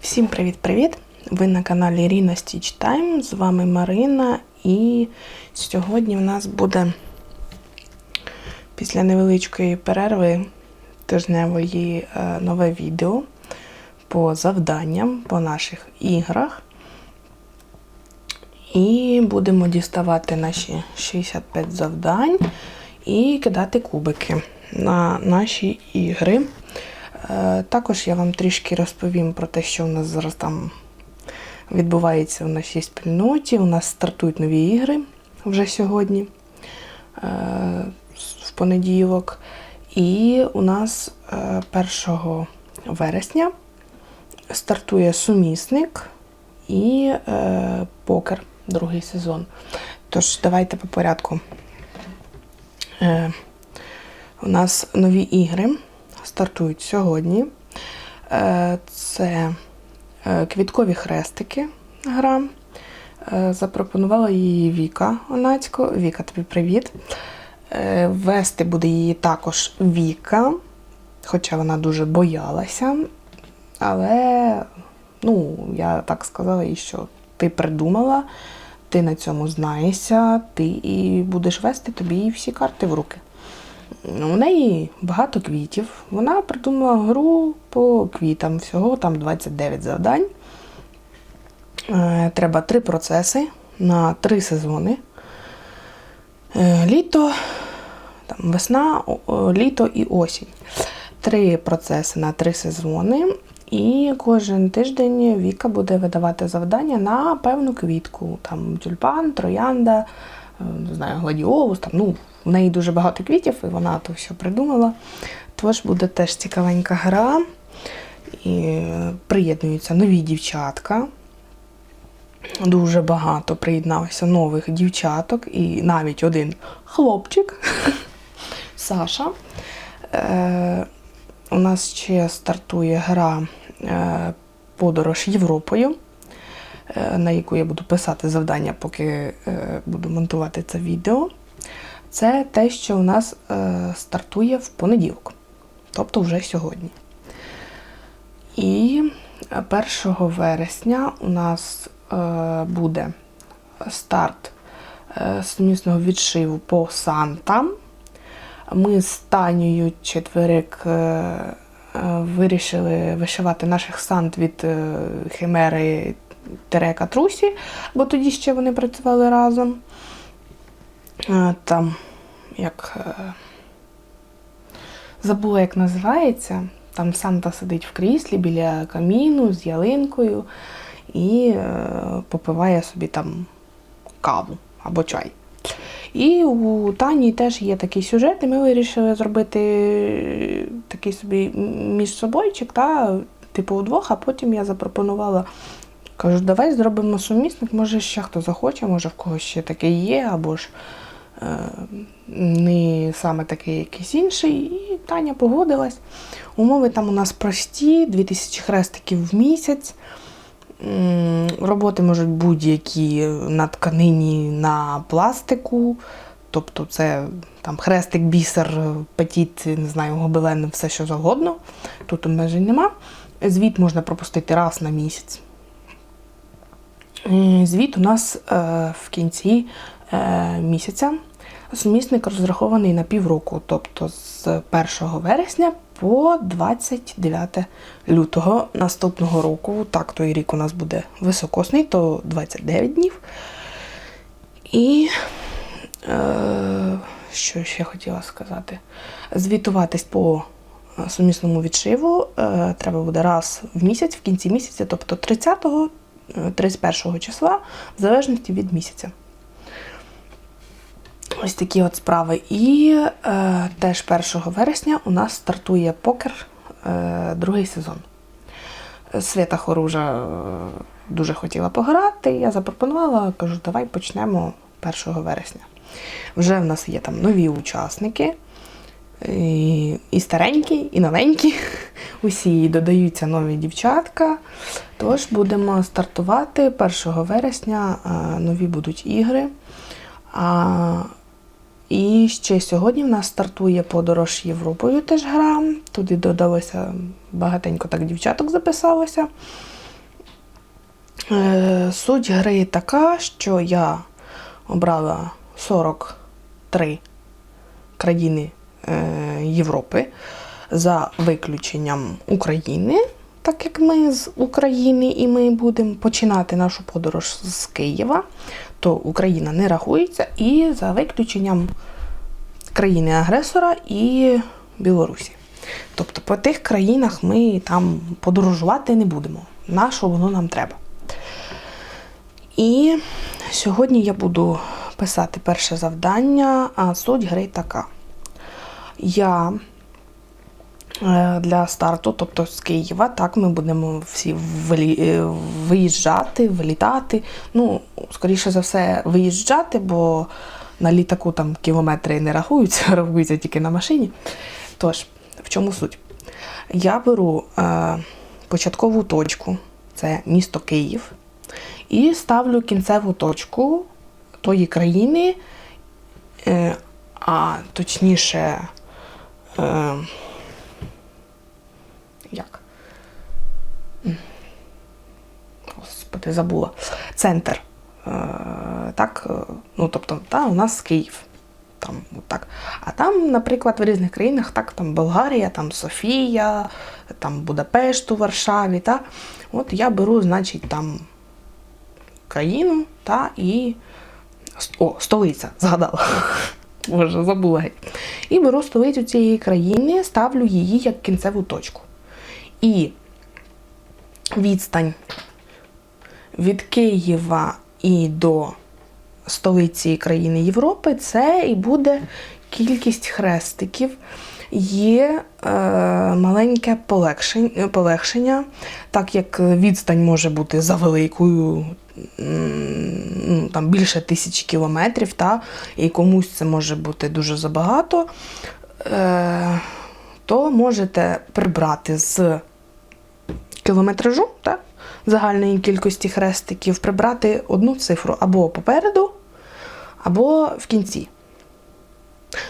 Всім привіт-привіт! Ви на каналі Ріна Stitch Time. З вами Марина. І сьогодні в нас буде після невеличкої перерви тижневої е, нове відео по завданням, по наших іграх. І будемо діставати наші 65 завдань і кидати кубики на наші ігри. Е, Також я вам трішки розповім про те, що у нас зараз там відбувається в нашій спільноті. У нас стартують нові ігри вже сьогодні, е, в понеділок. І у нас е, 1 вересня стартує сумісник і е, покер, другий сезон. Тож, давайте по порядку. Е, у нас нові ігри стартують сьогодні. Е, Це е, квіткові хрестики гра. Е, Запропонувала її Віка Онацько. Віка, тобі привіт. Вести буде її також Віка, хоча вона дуже боялася. Але, ну, я так сказала їй, що ти придумала, ти на цьому знаєшся, ти і будеш вести тобі всі карти в руки. У неї багато квітів. Вона придумала гру по квітам. Всього там 29 завдань. Е, Треба три процеси на три сезони. Е, Літо, там, весна, літо і осінь. Три процеси на три сезони. І кожен тиждень Віка буде видавати завдання на певну квітку. Там тюльпан, троянда, не знаю, гладіолус. Там, ну, в неї дуже багато квітів, і вона то все придумала. Тож буде теж цікавенька гра. І е, приєднуються нові дівчатка. Дуже багато приєдналося нових дівчаток, і навіть один хлопчик Саша. Е, у нас ще стартує гра е, Подорож Європою, е, на яку я буду писати завдання, поки е, буду монтувати це відео. Це те, що у нас е, стартує в понеділок, тобто вже сьогодні. І 1 вересня у нас е, буде старт е, сумісного відшиву по Сантам. Ми з Танею четверик е, е, вирішили вишивати наших сант від е, Химери Терека Трусі, бо тоді ще вони працювали разом. Е, Там, як е, забула, як називається. Там Санта сидить в кріслі біля каміну з ялинкою і е, попиває собі там каву або чай. І у Тані теж є такий сюжет, і ми вирішили зробити такий собі між собойчик, та, типу удвох, а потім я запропонувала. Кажу, давай зробимо сумісник, може ще хто захоче, може в когось ще таке є, або ж е, не саме такий якийсь інший. І Таня погодилась. Умови там у нас прості, 2000 хрестиків в місяць. Роботи можуть будь-які на тканині, на пластику. Тобто це там хрестик, бісер, петіт, не знаю, гобелен, все що завгодно. Тут обмежень нема. Звіт можна пропустити раз на місяць. Е, Звіт у нас е, в кінці е, місяця. Сумісник розрахований на півроку, тобто з 1 вересня по 29 лютого наступного року. Так, той рік у нас буде високосний, то 29 днів. І що ще хотіла сказати? Звітуватись по сумісному відшиву треба буде раз в місяць, в кінці місяця, тобто 30-го, е, 31 числа, в залежності від місяця. Ось такі от справи. І е, теж 1 вересня у нас стартує покер е, другий сезон. Свята Хоружа е, дуже хотіла пограти. Я запропонувала, кажу, давай почнемо 1 вересня. Вже в нас є там нові учасники, і, і старенькі, і новенькі. Усі додаються нові дівчатка. Тож будемо стартувати 1 вересня. е, Нові будуть ігри. І ще сьогодні в нас стартує подорож Європою теж гра. Туди додалося багатенько так дівчаток записалося. Е, Суть гри така, що я обрала 43 країни е, Європи за виключенням України, так як ми з України і ми будемо починати нашу подорож з Києва, то Україна не рахується і за виключенням країни-агресора і Білорусі. Тобто по тих країнах ми там подорожувати не будемо. На що воно нам треба. І сьогодні я буду писати перше завдання, а суть гри така. Я для старту, тобто з Києва, так, ми будемо всі е, виїжджати, вилітати. Ну, скоріше за все, виїжджати, бо на літаку там кілометри не рахуються, рахуються тільки на машині. Тож, в чому суть? Я беру е, початкову точку, це місто Київ, і ставлю кінцеву точку тої країни, е, а точніше, е, як? М. Господи, забула. Центр. Е, так, е, ну, тобто, та, у нас Київ. Там, так. А там, наприклад, в різних країнах, так, там Болгарія, там Софія, там Будапешт у Варшаві. Та. От я беру, значить, там країну та і. О, столиця, згадала. Боже, забула. І беру столицю цієї країни, ставлю її як кінцеву точку. І відстань від Києва і до столиці країни Європи це і буде кількість хрестиків. Є е, маленьке полегшення, полегшення, так як відстань може бути за великою, ну, там більше тисячі кілометрів, та, і комусь це може бути дуже забагато, е, то можете прибрати з кілометражу, так, загальної кількості хрестиків, прибрати одну цифру або попереду, або в кінці.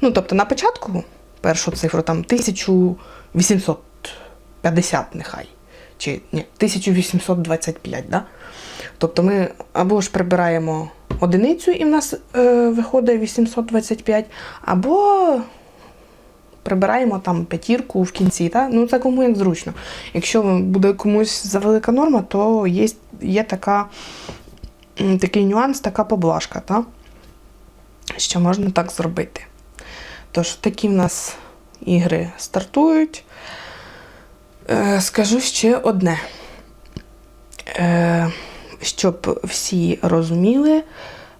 Ну, тобто на початку першу цифру там 1850 нехай. Чи ні, 1825, да? Тобто ми або ж прибираємо одиницю і в нас е, виходить 825, або прибираємо там п'ятірку в кінці. Та? Ну, це кому як зручно. Якщо буде комусь завелика норма, то є, є така, такий нюанс, така поблажка, та? що можна так зробити. Тож, такі в нас ігри стартують. Е, скажу ще одне. Е, щоб всі розуміли,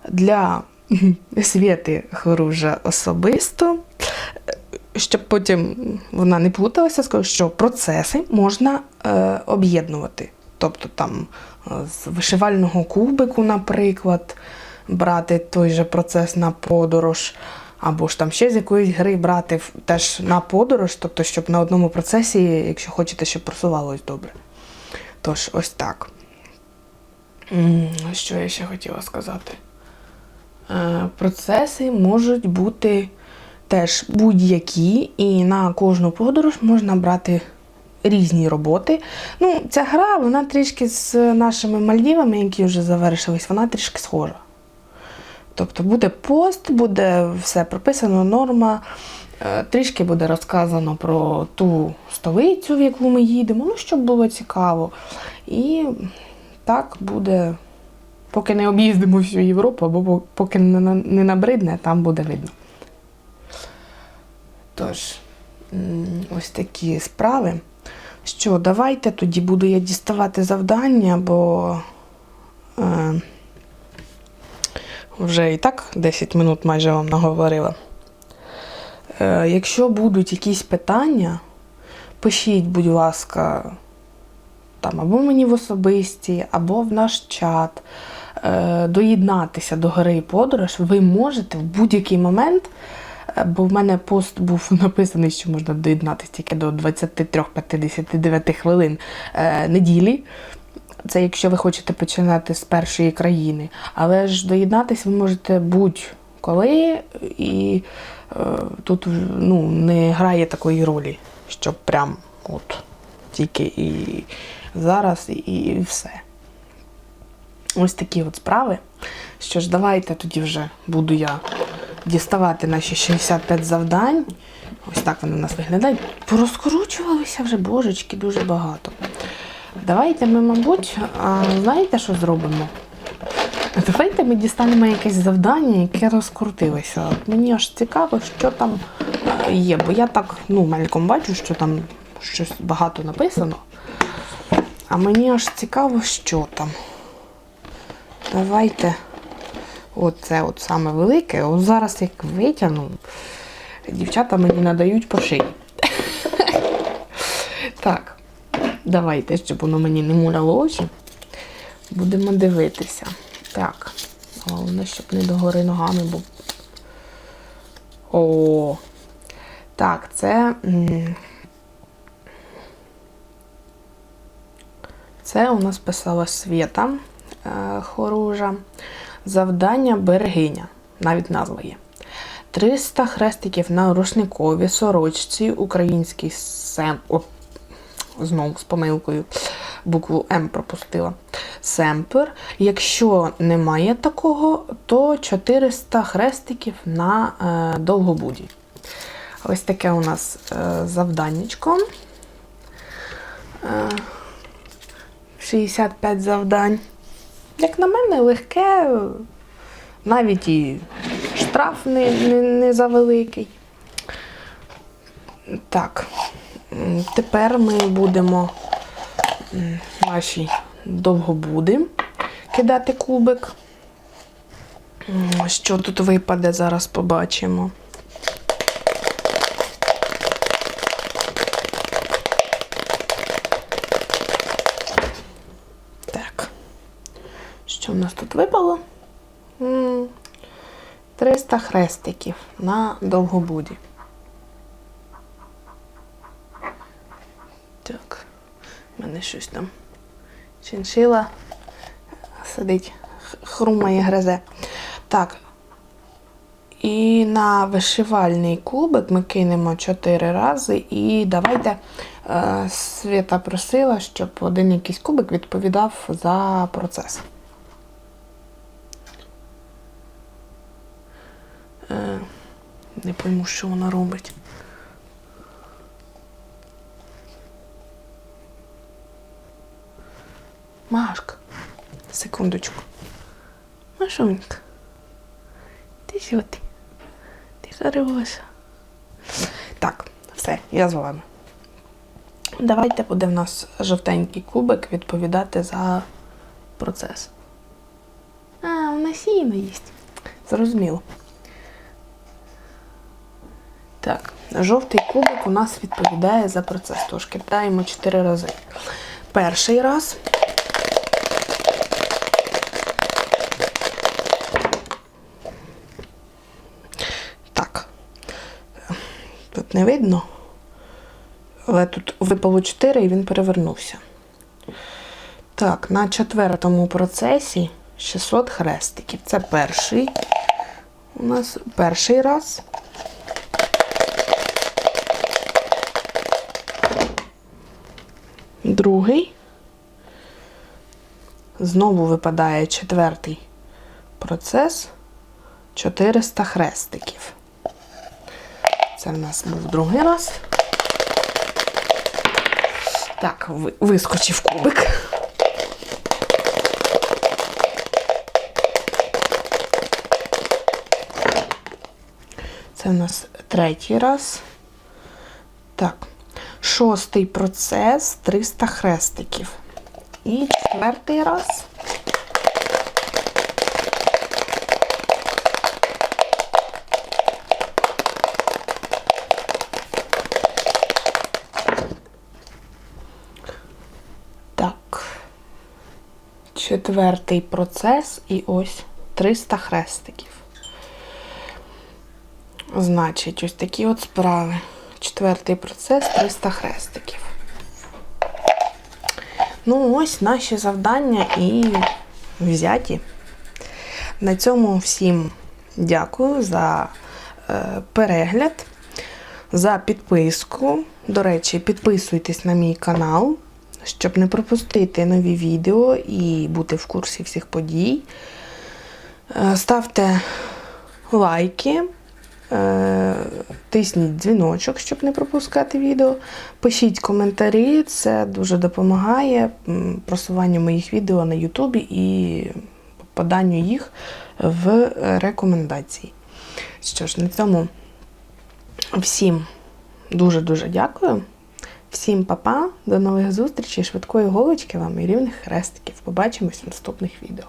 для Свєти Хоружа особисто, щоб потім вона не плуталася, скажу, що процеси можна е, об'єднувати. Тобто там е, з вишивального кубику, наприклад, брати той же процес на подорож, або ж там ще з якоїсь гри брати теж на подорож, тобто, щоб на одному процесі, якщо хочете, щоб просувалось добре. Тож, ось так. Що я ще хотіла сказати? Е, Процеси можуть бути теж будь-які, і на кожну подорож можна брати різні роботи. Ну, ця гра, вона трішки з нашими Мальдівами, які вже завершились, вона трішки схожа. Тобто буде пост, буде все прописано, норма. е, Трішки буде розказано про ту столицю, в яку ми їдемо, ну, щоб було цікаво. І так буде, поки не об'їздимо всю Європу, або поки не набридне, там буде видно. Тож, ось такі справи. Що, давайте тоді буду я діставати завдання, бо е, вже і так 10 минут майже вам наговорила. Е, якщо будуть якісь питання, пишіть, будь ласка, там або мені в особисті, або в наш чат. Е, доєднатися до гри і подорож ви можете в будь-який момент, бо в мене пост був написаний, що можна доєднатися тільки до 23-59 хвилин е, неділі. Це якщо ви хочете починати з першої країни. Але ж доєднатися ви можете будь-коли, і е, тут ну, не грає такої ролі, щоб прям от тільки і зараз, і, і все. ось такі от справи. Що ж, давайте тоді вже буду я діставати наші 65 завдань. Ось так вони у нас виглядають. Порозкручувалися вже божечки дуже багато. Давайте ми, мабуть, знаєте, що зробимо? Давайте ми дістанемо якесь завдання, яке розкрутилося. От мені аж цікаво, що там е, є, бо я так ну, мельком бачу, що там щось багато написано. А мені аж цікаво, що там. Давайте. Оце от саме велике. От зараз як витягну, дівчата мені надають по шиї. Так, давайте, щоб воно мені не муляло очі. Будемо дивитися. Так. Головне, щоб не догори ногами був. О. Так, це. Це у нас писала Свєта е, Хоружа. Завдання берегиня. Навіть назва є. 300 хрестиків на рушникові сорочці, український сем. О, знову з помилкою букву М пропустила. Семпер. Якщо немає такого, то 400 хрестиків на е, довгобуді. Ось таке у нас е, завданнячко. Е, 65 завдань. Як на мене, легке, навіть і штраф не, не, не завеликий. Так, тепер ми будемо наші довгобуди кидати кубик. Що тут випаде, зараз побачимо. Так. Що в нас тут випало? 300 хрестиків на довгобуді. Так, в мене щось там чиншила сидить, хрумає, гризе. Так. І на вишивальний кубик ми кинемо 4 рази. І давайте е, Свята просила, щоб один якийсь кубик відповідав за процес. Не пойму, що вона робить. Машка, секундочку. Машунька, ти ти? Ти хороша. Так, все, я з вами. Давайте буде в нас жовтенький кубик відповідати за процес. А, вона сіно їсть. Зрозуміло. Так, жовтий кубик у нас відповідає за процес. Тож кидаємо 4 рази. Перший раз. Так. Тут не видно. Але тут випало 4 і він перевернувся. Так, на четвертому процесі 600 хрестиків. Це перший. У нас перший раз. Другий. Знову випадає четвертий процес 400 хрестиків. Це в нас був другий раз. Так, вискочив кубик. Це в нас третій раз. Так. Шостий процес 300 хрестиків. І четвертий раз. Так. Четвертий процес і ось 300 хрестиків. Значить, ось такі от справи. Четвертий процес 300 хрестиків. Ну, ось наші завдання і взяті. На цьому всім дякую за е, перегляд, за підписку. До речі, підписуйтесь на мій канал. Щоб не пропустити нові відео і бути в курсі всіх подій, е, ставте лайки, тисніть дзвіночок, щоб не пропускати відео. Пишіть коментарі, це дуже допомагає просуванню моїх відео на Ютубі і поданню їх в рекомендації. Що ж, на цьому всім дуже-дуже дякую. Всім па-па, до нових зустрічей, швидкої голочки вам і рівних хрестиків. Побачимось в наступних відео.